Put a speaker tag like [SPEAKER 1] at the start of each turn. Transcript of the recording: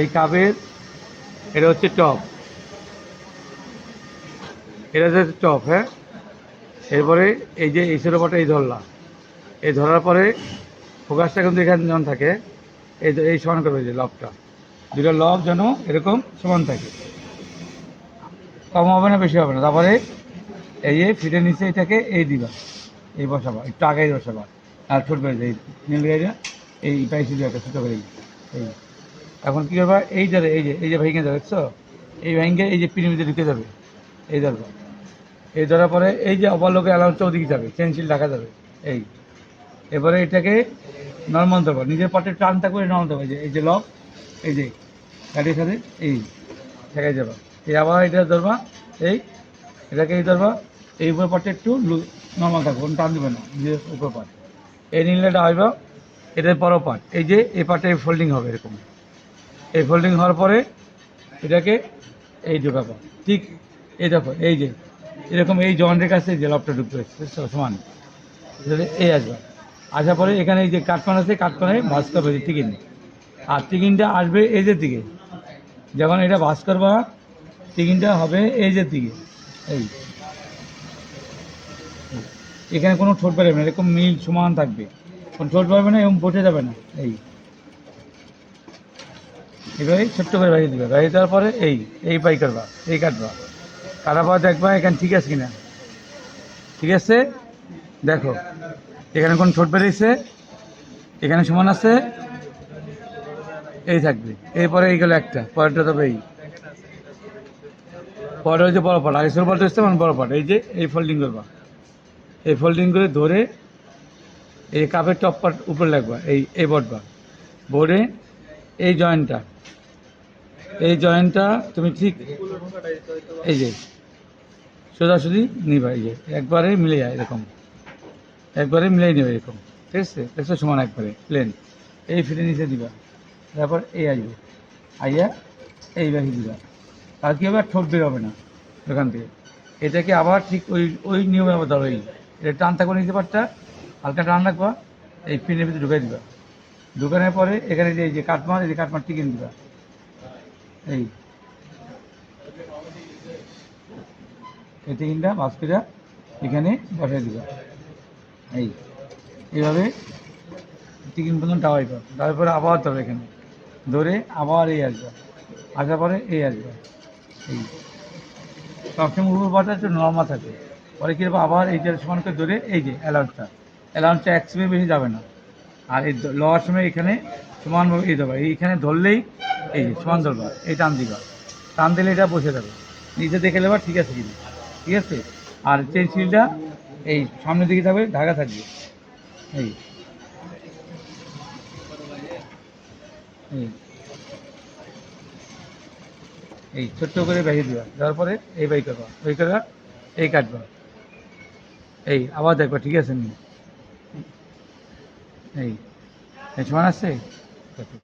[SPEAKER 1] এই কাপের, এটা হচ্ছে টপ। এটা হচ্ছে টপ হ্যাঁ? এরপরে এই যে এইসের ওপরটা এই ধরলাম এই ধরার পরে ফোকাসটা কিন্তু এখানে যেমন থাকে, এই এই সমান করবে যে লবটা। দুটো লব যেন এরকম সমান থাকে। কম হবে না, বেশি হবে না। তারপরে এই যে ফিটে নিচে এটাকে এই দিবা, এই বসাবা, একটু আগে বসাবা। আর ছোট করে এই এই পাইছি দিয়ে একটা ছোটো করে এই এই এখন কী করবা এই ধরে এই যে এই যে ভেঙে যাবে দেখছ এই ভেঙে এই যে পিরিমিতে ঢুকে যাবে, এই ধরবা এই ধরার পরে এই যে অবালোকে অ্যালাউন্সটা ওদিকে যাবে চেনশিল রাখা যাবে, এই। এবারে এটাকে নর্মাল দেবো নিজের পাটে টান থাকবে নর্মাল দেবো এই যে লক এই যে, গাড়ির সাথে, এই জায়গায় যাবা। এই আবার এটা ধরবা, এই, এটাকে এই ধরবা, এই উপর পাটে একটু নর্মাল থাকবে টান দেবে না, নিজের উপর পাট এই নীলটা আসবা এটার বড় পাট এই যে, এই পাটে ফোল্ডিং হবে এরকম। এই ফোল্ডিং হওয়ার পরে এটাকে এই ঢুকাবো ঠিক এই দেখো, এই যে, এরকম এই জয়েন্টের কাছে যে লবটা হচ্ছে সমান। এই আসবে। আসার পরে এখানে এই যে কাঠপান আছে কাঠপানে ভাস করবে টিকিন আর টিকিনটা আসবে এই যে দিকে। যখন এটা ভাস করবা টিকিনটা হবে এই যে দিকে। এই। এখানে কোনো ঠোঁট পারবে না, এরকম মিল সমান থাকবে। কোনো ঠোঁট পারবে না এবং বসে যাবে না। এই। এভাবে ছোট্ট করে ভাজিয়ে দিবে। ভাজিয়ে দেওয়ার পরে এই এই পাই করবা, এই কাটবা। কাটার পর দেখবা এখানে ঠিক আছে কিনা। ঠিক আছে? দেখো, এখানে কোন ঠোঁট বেরিয়েছে? এখানে সমান আছে। এই থাকবে। এরপরে এই গেলো একটা, পরেরটা তবে এই। পরে হচ্ছে বড় পাট আগে ছোটো পাট হচ্ছে মানে বড় পাট। এই যে, এই ফোল্ডিং করবা। এই ফোল্ডিং করে ধরে এই কাপের টপ পাট উপরে লাগবা, এই এই বটবা। বোর্ডে এই জয়েন্টটা এই জয়েন্টটা তুমি ঠিক এই যে, সোজাসুজি নিবা, এই যে, একবারে মিলে যায় এরকম। একবারে মিলিয়ে নেবে এরকম। ঠিক আছে? দেখছ সমান একবারে প্লেন এই ফিটে নিচে দিবা। তারপর এই আসবে। আইয়া এই ব্যাগে দিবা। আর কি হবে? ঠোঁট বের হবে না ওখান থেকে। এটাকে আবার ঠিক ওই ওই নিয়মে আবার ধরো এই। এটা টান থাকবে নিতে পারটা হালকা টান রাখবা, এই পিনের ভিতরে ঢুকাই দিবা। ঢুকানোর পরে এখানে যে এই যে কাঠমার এই যে কাঠমার টিকিন দিবা। এই। এই টিকিনটা এখানে বসাই দিবা এই। এইভাবে টিকিন পর্যন্ত টাওয়াই পাবে তারপরে আবার ধরবে এখানে। ধরে আবার এই আসবে। আসার পরে এই আসবে। এই। সবসময় উপর পাতা একটু নর্মাল থাকে। পরে কী আবার এই যে সমান করে ধরে এই যে অ্যালাউন্সটা অ্যালাউন্সটা এক সময় বেশি যাবে না। আর এই লওয়ার সময় এখানে সমানভাবে এই দেবা এইখানে ধরলেই এই যে সমান ধরবা, এই টান দিবা। টান দিলে এটা বসে যাবে। নিচে দেখে নেবা, ঠিক আছে কিন্তু ঠিক আছে? আর চেন সিলটা এই সামনের দিকে থাকবে, ঢাকা থাকবে। এই। এই। ছোট্ট করে বাইরে দেওয়া দেওয়ার পরে এই বাই করবা এই কাটবা। এই আবার দেখবা, ঠিক আছে নি এই এই সমান আছে